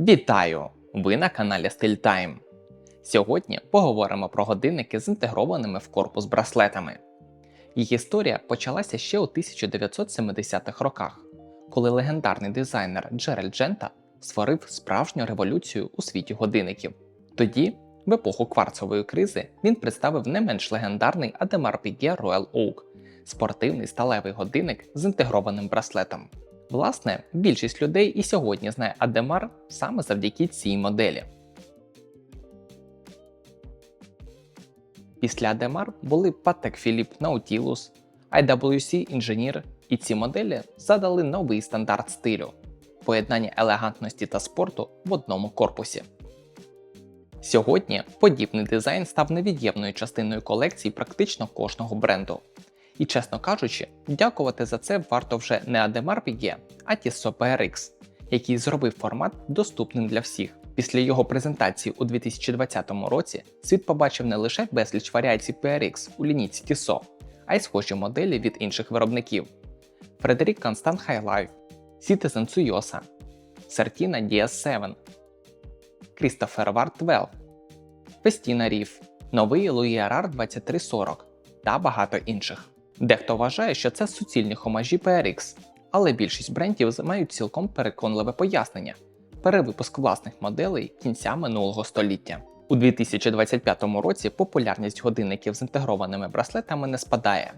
Вітаю! Ви на каналі Style Сьогодні поговоримо про годинники з інтегрованими в корпус браслетами. Їх історія почалася ще у 1970-х роках, коли легендарний дизайнер Джеральд Джента створив справжню революцію у світі годинників. Тоді, в епоху кварцової кризи, він представив не менш легендарний Ademar Piguet Royal Oak – спортивний сталевий годинник з інтегрованим браслетом. Власне, більшість людей і сьогодні знає Адемар саме завдяки цій моделі. Після Адемар були Patek Philippe Nautilus, IWC Engineer, і ці моделі задали новий стандарт стилю поєднання елегантності та спорту в одному корпусі. Сьогодні подібний дизайн став невід'ємною частиною колекції практично кожного бренду. І чесно кажучи, дякувати за це варто вже не Ademar Piguet, а Tissot PRX, який зробив формат доступним для всіх. Після його презентації у 2020 році світ побачив не лише безліч варіацій PRX у лінійці Tissot, а й схожі моделі від інших виробників: Constant High Life, Citizen Tsuyosa, Certina DS7, Christopher Ward 12, Festina Reef, новий Louis RR 2340 та багато інших. Дехто вважає, що це суцільні хомажі PRX, але більшість брендів мають цілком переконливе пояснення перевипуск власних моделей кінця минулого століття. У 2025 році популярність годинників з інтегрованими браслетами не спадає.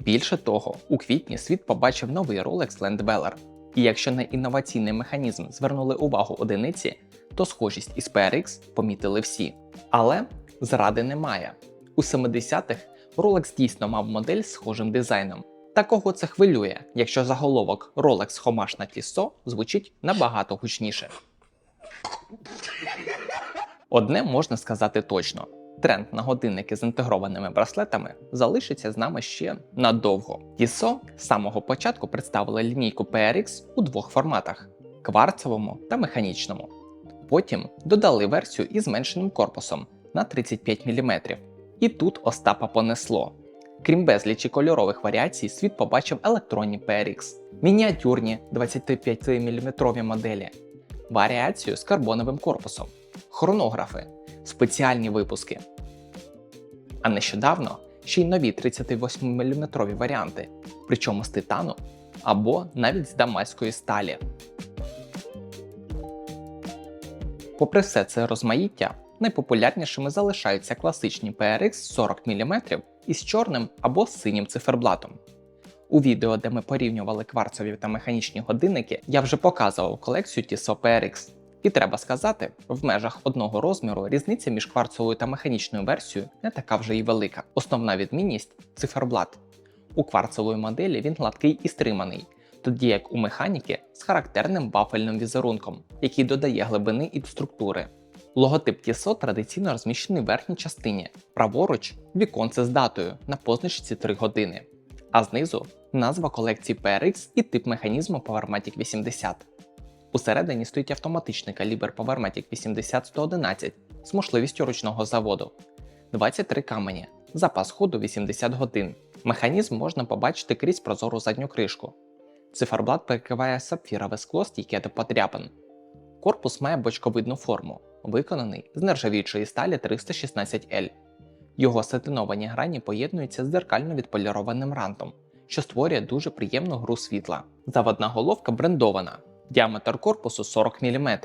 Більше того, у квітні світ побачив новий Rolex Landweller. І якщо на інноваційний механізм звернули увагу одиниці, то схожість із PRX помітили всі. Але зради немає. У 70-х Rolex дійсно мав модель з схожим дизайном. Та кого це хвилює, якщо заголовок Rolex Homage на Tissot звучить набагато гучніше. Одне можна сказати точно: тренд на годинники з інтегрованими браслетами залишиться з нами ще надовго. Tissot з самого початку представили лінійку PRX у двох форматах кварцевому та механічному. Потім додали версію із зменшеним корпусом на 35 мм. І тут Остапа понесло. Крім безлічі кольорових варіацій, світ побачив електронні PRX, мініатюрні 25-мм моделі, варіацію з карбоновим корпусом, хронографи, спеціальні випуски. А нещодавно ще й нові 38-мм варіанти, причому з титану або навіть з дамаської сталі. Попри все це розмаїття, найпопулярнішими залишаються класичні PRX 40 мм із чорним або синім циферблатом. У відео, де ми порівнювали кварцові та механічні годинники, я вже показував колекцію Tissot PRX. І треба сказати, в межах одного розміру різниця між кварцовою та механічною версією не така вже й велика. Основна відмінність циферблат. У кварцової моделі він гладкий і стриманий, тоді як у механіки з характерним вафельним візерунком, який додає глибини і структури. Логотип Tissot традиційно розміщений в верхній частині, праворуч віконце з датою на позначці 3 години, а знизу назва колекції PRX і тип механізму PowerMatic 80. Усередині стоїть автоматичний калібр PowerMatic 80-111 з можливістю ручного заводу, 23 камені, запас ходу 80 годин. Механізм можна побачити крізь прозору задню кришку. Циферблат перекриває сапфірове скло стійке до подряпин. Корпус має бочковидну форму, виконаний з нержавіючої сталі 316L. Його сатиновані грані поєднуються з дзеркально відполірованим рантом, що створює дуже приємну гру світла. Заводна головка брендована, діаметр корпусу 40 мм,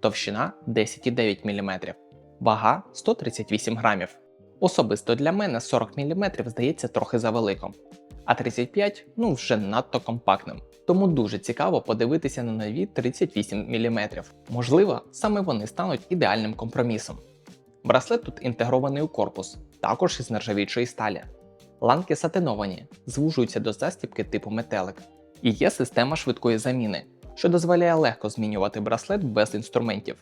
товщина 10,9 мм, вага 138 грамів. Особисто для мене 40 мм здається трохи завеликом, а 35 ну вже надто компактним. Тому дуже цікаво подивитися на нові 38 мм. Можливо, саме вони стануть ідеальним компромісом. Браслет тут інтегрований у корпус, також із нержавічої сталі. Ланки сатиновані, звужуються до застібки типу метелик. І є система швидкої заміни, що дозволяє легко змінювати браслет без інструментів.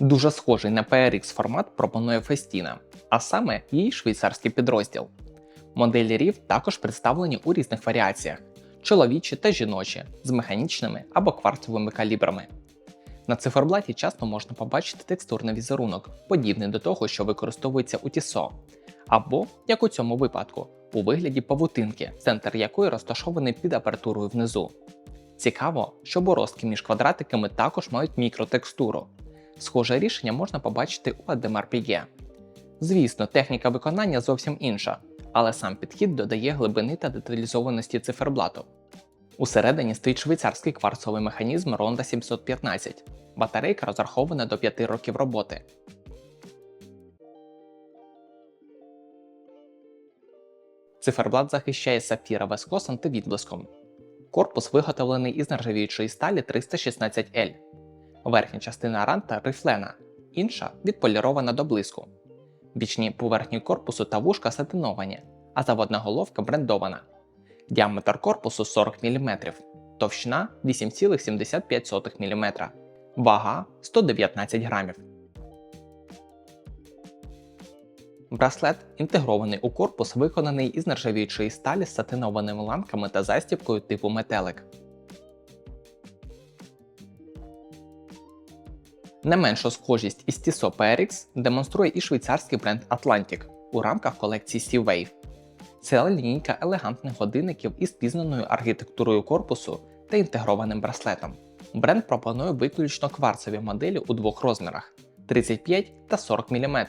Дуже схожий на PRX формат пропонує Festina, а саме її швейцарський підрозділ. Моделі RIV також представлені у різних варіаціях чоловічі та жіночі з механічними або кварцевими калібрами. На циферблаті часто можна побачити текстурний візерунок, подібний до того, що використовується у Tissot, або, як у цьому випадку, у вигляді павутинки, центр якої розташований під апертурою внизу. Цікаво, що борозки між квадратиками також мають мікротекстуру. Схоже рішення можна побачити у Ademar Piguet. Звісно, техніка виконання зовсім інша, але сам підхід додає глибини та деталізованості циферблату. Усередині стоїть швейцарський кварцовий механізм Ronda 715. Батарейка розрахована до 5 років роботи. Циферблат захищає сапфірове скло з антивідблиском. Корпус виготовлений із нержавіючої сталі 316L. Верхня частина ранта рифлена, інша відполірована до блиску. Бічні поверхні корпусу та вушка сатиновані, а заводна головка брендована. Діаметр корпусу 40 мм, товщина 8,75 мм, вага 119 грамів. Браслет інтегрований у корпус, виконаний із нержавіючої сталі з сатинованими ланками та застібкою типу метелик. Не меншу схожість із Tissot PRX демонструє і швейцарський бренд Atlantic у рамках колекції Sea-Wave. Це лінійка елегантних годинників із пізнаною архітектурою корпусу та інтегрованим браслетом. Бренд пропонує виключно кварцеві моделі у двох розмірах 35 та 40 мм,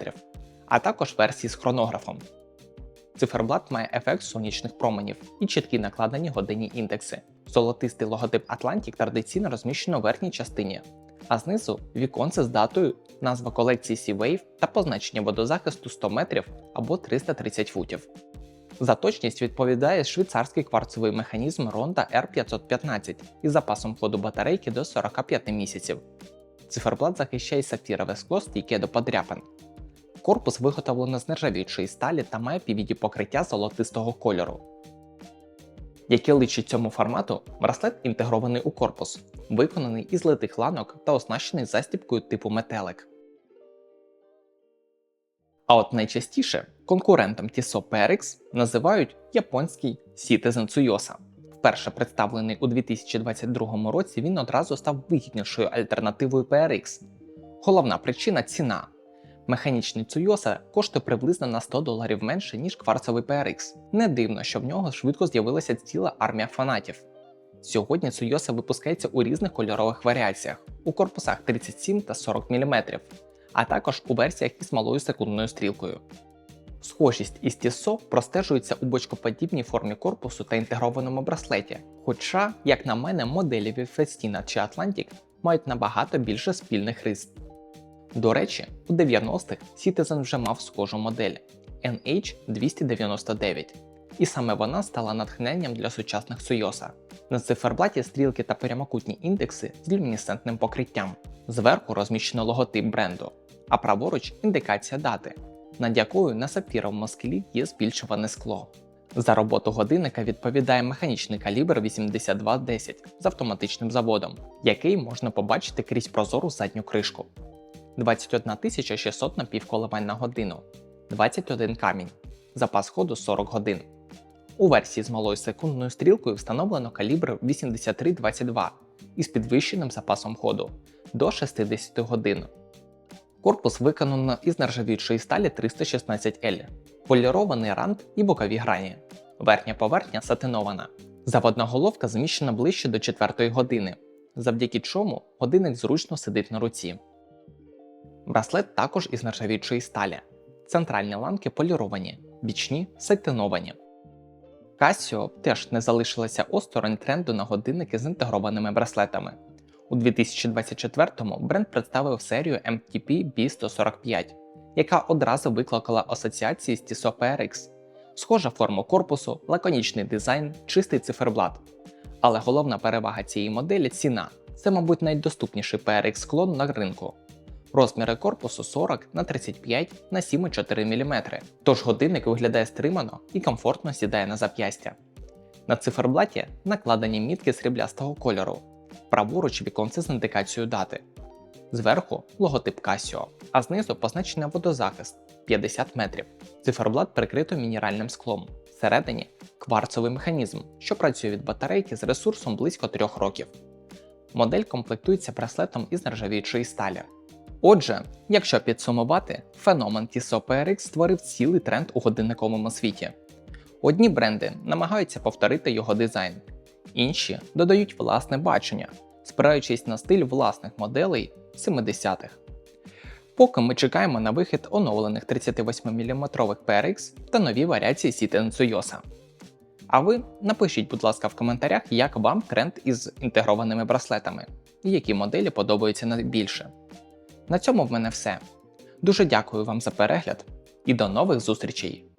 а також версії з хронографом. Циферблат має ефект сонячних променів і чіткі накладені годинні індекси. Золотистий логотип Atlantic традиційно розміщено в верхній частині, а знизу віконце з датою, назва колекції Sea-Wave та позначення водозахисту 100 метрів або 330 футів. За точність відповідає швейцарський кварцевий механізм Ronda R515 із запасом ходу батарейки до 45 місяців. Циферблат захищає сапфірове скло стійке до подряпин. Корпус виготовлено з нержавіючої сталі та має PVD покриття золотистого кольору. Яке личить цьому формату, браслет інтегрований у корпус, виконаний із литих ланок та оснащений застібкою типу метелик. А от найчастіше конкурентом Tissot PRX називають японський Citizen Tsuyosa. Вперше представлений у 2022 році, він одразу став вигіднішою альтернативою PRX. Головна причина ціна. Механічний Tsuyosa коштує приблизно на 100 доларів менше, ніж кварцевий PRX. Не дивно, що в нього швидко з'явилася ціла армія фанатів. Сьогодні Tsuyosa випускається у різних кольорових варіаціях у корпусах 37 та 40 мм, а також у версіях із малою секундною стрілкою. Схожість із Tissot простежується у бочкоподібній формі корпусу та інтегрованому браслеті. Хоча, як на мене, моделі від Festina чи Atlantic мають набагато більше спільних рис. До речі, у 90-х Citizen вже мав схожу модель NH299, і саме вона стала натхненням для сучасних Suyosa. На циферблаті стрілки та прямокутні індекси з люмінесцентним покриттям. Зверху розміщено логотип бренду, а праворуч індикація дати, над якою на сапфіровому склі є збільшуване скло. За роботу годинника відповідає механічний калібр 8210 з автоматичним заводом, який можна побачити крізь прозору задню кришку. 21 600 напівколивань на годину, 21 камінь, запас ходу 40 годин. У версії з малою секундною стрілкою встановлено калібр 8322 із підвищеним запасом ходу до 60 годин. Корпус виконано із нержавіючої сталі 316L, полірований рант і бокові грані. Верхня поверхня сатинована. Заводна головка зміщена ближче до 4 години, завдяки чому годинник зручно сидить на руці. Браслет також із нержавіючої сталі. Центральні ланки поліровані, бічні сатиновані. Casio теж не залишилася осторонь тренду на годинники з інтегрованими браслетами. У 2024-му бренд представив серію MTP B145, яка одразу викликала асоціації з Tissot PRX. Схожа форма корпусу, лаконічний дизайн, чистий циферблат. Але головна перевага цієї моделі ціна. Це, мабуть, найдоступніший PRX клон на ринку. Розміри корпусу 40 на 35 на 7,4 мм, тож годинник виглядає стримано і комфортно сідає на зап'ястя. На циферблаті накладені мітки сріблястого кольору, праворуч віконце з індикацією дати. Зверху логотип Casio, а знизу позначення водозахист 50 метрів. Циферблат прикрито мінеральним склом. Всередині кварцовий механізм, що працює від батарейки з ресурсом близько 3 років. Модель комплектується браслетом із нержавіючої сталі. Отже, якщо підсумувати, феномен Tissot PRX створив цілий тренд у годинниковому світі. Одні бренди намагаються повторити його дизайн, інші додають власне бачення, спираючись на стиль власних моделей 70-х. Поки ми чекаємо на вихід оновлених 38-мм PRX та нові варіації Сіти Tsuyosa. А ви напишіть, будь ласка, в коментарях, як вам тренд із інтегрованими браслетами і які моделі подобаються найбільше. На цьому в мене все. Дуже дякую вам за перегляд і до нових зустрічей!